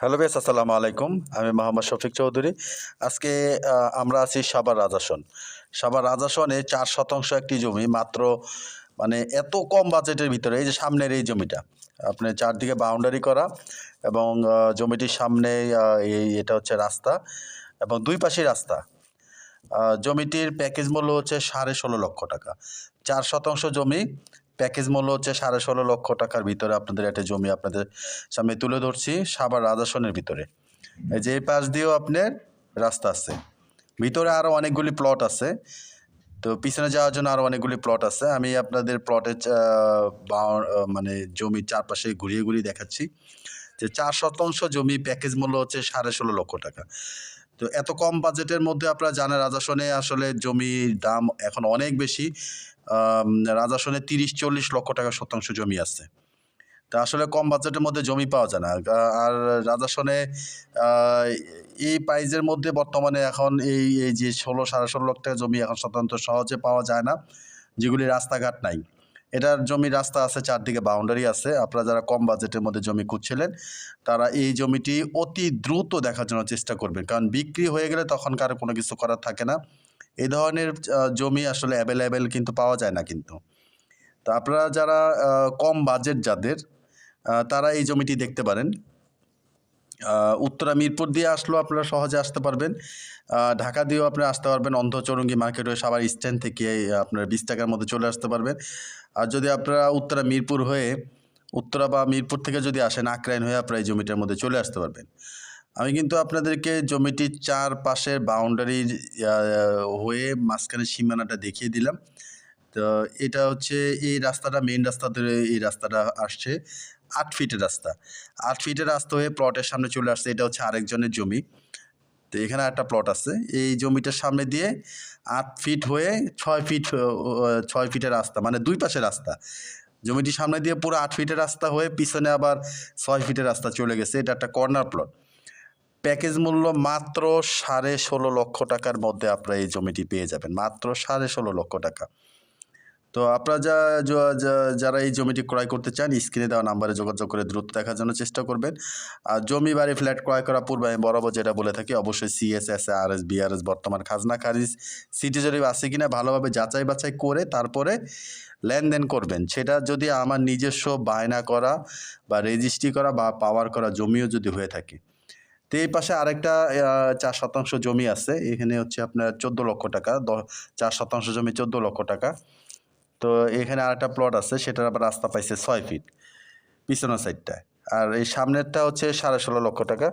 Hello base আসসালামু আলাইকুম। আমি মোহাম্মদ শফিক চৌধুরী। আজকে আমরা আছি সাবার রাজাসন। সাবার রাজাসনে চার শতাংশ একটি জমি, মাত্র মানে এত কম বাজেটের ভিতরে, এই যে সামনের এই জমিটা আপনার চারদিকে বাউন্ডারি করা এবং জমিটির সামনে এই, এটা হচ্ছে রাস্তা এবং দুই পাশেই রাস্তা। জমিটির প্যাকেজ মূল্য হচ্ছে সাড়ে ষোলো লক্ষ টাকা। চার শতাংশ জমি প্যাকেজ মূল্য হচ্ছে সাড়ে ষোলো লক্ষ টাকার ভিতরে আপনাদের একটা জমি আপনাদের সামনে তুলে ধরছি সাবার রাজাসনের ভিতরে। যে পাশ দিয়েও আপনার রাস্তা আছে। ভিতরে আরও অনেকগুলি প্লট আছে। তো পিছনে যাওয়ার জন্য আরও অনেকগুলি প্লট আছে। আমি আপনাদের প্লটের মানে জমির চারপাশে ঘুরিয়ে ঘুরিয়ে দেখাচ্ছি। যে চার শতাংশ জমি প্যাকেজ মূল্য হচ্ছে সাড়ে ষোলো লক্ষ টাকা। তো এত কম বাজেটের মধ্যে আপনারা জানেন রাজাসনে আসলে জমির দাম এখন অনেক বেশি। রাজাসনে তিরিশ, চল্লিশ লক্ষ টাকা শতাংশ জমি আছে। তা আসলে কম বাজেটের মধ্যে জমি পাওয়া যায় না। আর রাজাসনে এই প্রাইজের মধ্যে বর্তমানে এখন এই এই যে ষোলো, সাড়ে ষোলো লক্ষ টাকা জমি এখন সাধারণত সহজে পাওয়া যায় না, যেগুলি রাস্তাঘাট নাই। এটার জমি রাস্তা আছে, চারদিকে বাউন্ডারি আছে। আপনারা যারা কম বাজেটের মধ্যে জমি খুঁজছিলেন, তারা এই জমিটি অতি দ্রুত দেখার জন্য চেষ্টা করবেন। কারণ বিক্রি হয়ে গেলে তখন কারও কোনো কিছু করার থাকে না। এই ধরনের জমি আসলে অ্যাভেলেবেল কিন্তু পাওয়া যায় না কিন্তু। তো আপনারা যারা কম বাজেট যাদের তারা এই জমিটি দেখতে পারেন। উত্তরা মিরপুর দিয়ে আসলেও আপনারা সহজে আসতে পারবেন। ঢাকা দিয়েও আপনারা আসতে পারবেন। অন্ধচরঙ্গি মার্কেট হয়ে সবার স্ট্যান্ড থেকে আপনারা বিশ টাকার মধ্যে চলে আসতে পারবেন। আর যদি আপনারা উত্তরা মিরপুর হয়ে উত্তরা বা মিরপুর থেকে যদি আসেন, আকরাইন হয়ে আপনারা এই জমিটার মধ্যে চলে আসতে পারবেন। আমি কিন্তু আপনাদেরকে জমিটির চার পাশের বাউন্ডারির হয়ে মাঝখানে সীমানাটা দেখিয়ে দিলাম। তো এটা হচ্ছে এই রাস্তাটা মেইন রাস্তা ধরে এই রাস্তাটা আসছে আট ফিটের রাস্তা। আট ফিটের রাস্তা হয়ে প্লটের সামনে চলে আসছে, এটা হচ্ছে আরেকজনের জমি। তো এখানে একটা প্লট আছে, এই জমিটার সামনে দিয়ে আট ফিট হয়ে ছয় ফিট ছয় ফিটের রাস্তা মানে দুই পাশে রাস্তা। জমিটির সামনে দিয়ে পুরো আট ফিটের রাস্তা হয়ে পিছনে আবার ছয় ফিটের রাস্তা চলে গেছে, এটা একটা কর্নার প্লট প্যাকেজ মূল্য মাত্র সাড়ে ষোলো লক্ষ টাকার মধ্যে আপনারা এই জমিটি পেয়ে যাবেন, মাত্র সাড়ে ষোলো লক্ষ টাকা। তো আপনারা যা যারা এই জমিটি ক্রয় করতে চান, স্ক্রিনে দেওয়া নাম্বারে যোগাযোগ করে দ্রুত দেখার জন্য চেষ্টা করবেন। আর জমি, বাড়ি, ফ্ল্যাট ক্রয় করার পূর্বে আমি বরাবর যেটা বলে থাকি, অবশ্যই সিএসএস আর এস বিআরএস বর্তমান খাজনা খারিজ সিটি জরিপ আছে কিনা, ভালোভাবে যাচাই বাছাই করে তারপরে লেনদেন করবেন। সেটা যদি আমার নিজস্ব বায়না করা বা রেজিস্ট্রি করা বা পাওয়ার করা জমিও যদি হয়ে থাকে। তো এই পাশে আরেকটা চার শতাংশ জমি আছে। এখানে হচ্ছে আপনার চোদ্দ লক্ষ টাকা, দ- চার শতাংশ জমি চোদ্দ লক্ষ টাকা। তো এখানে আরেকটা প্লট আছে, সেটার আবার রাস্তা পাইছে ছয় ফিট পিছনের সাইডটায় আর এই সামনেরটা হচ্ছে সাড়ে ষোলো লক্ষ টাকা।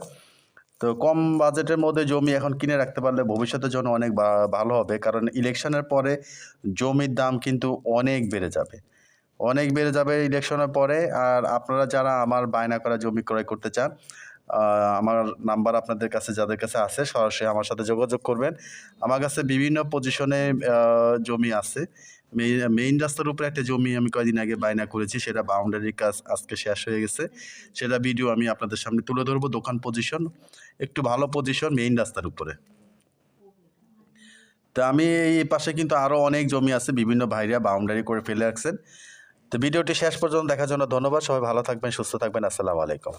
তো কম বাজেটের মধ্যে জমি এখন কিনে রাখতে পারলে ভবিষ্যতের জন্য অনেক ভালো হবে, কারণ ইলেকশনের পরে জমির দাম কিন্তু অনেক বেড়ে যাবে। অনেক বেড়ে যাবে ইলেকশনের পরে, আর আপনারা যারা আমার বায়না করা জমি ক্রয় করতে চান আমার নাম্বার আপনাদের কাছে, যাদের কাছে আছে, সরাসরি আমার সাথে যোগাযোগ করবেন। আমার কাছে বিভিন্ন পজিশনে জমি আছে। মেইন রাস্তার উপরে একটা জমি আমি কয়েকদিন আগে বায়না করেছি, সেটা বাউন্ডারির কাজ আজকে শেষ হয়ে গেছে। সেটা ভিডিও আমি আপনাদের সামনে তুলে ধরবো, দোকান পজিশন একটু ভালো পজিশন মেইন রাস্তার উপরে। তো আমি এই পাশে কিন্তু আরও অনেক জমি আছে, বিভিন্ন ভাইরা বাউন্ডারি করে ফেলে রাখছেন। তো ভিডিওটি শেষ পর্যন্ত দেখার জন্য ধন্যবাদ। সবাই ভালো থাকবেন, সুস্থ থাকবেন। আসসালামু আলাইকুম।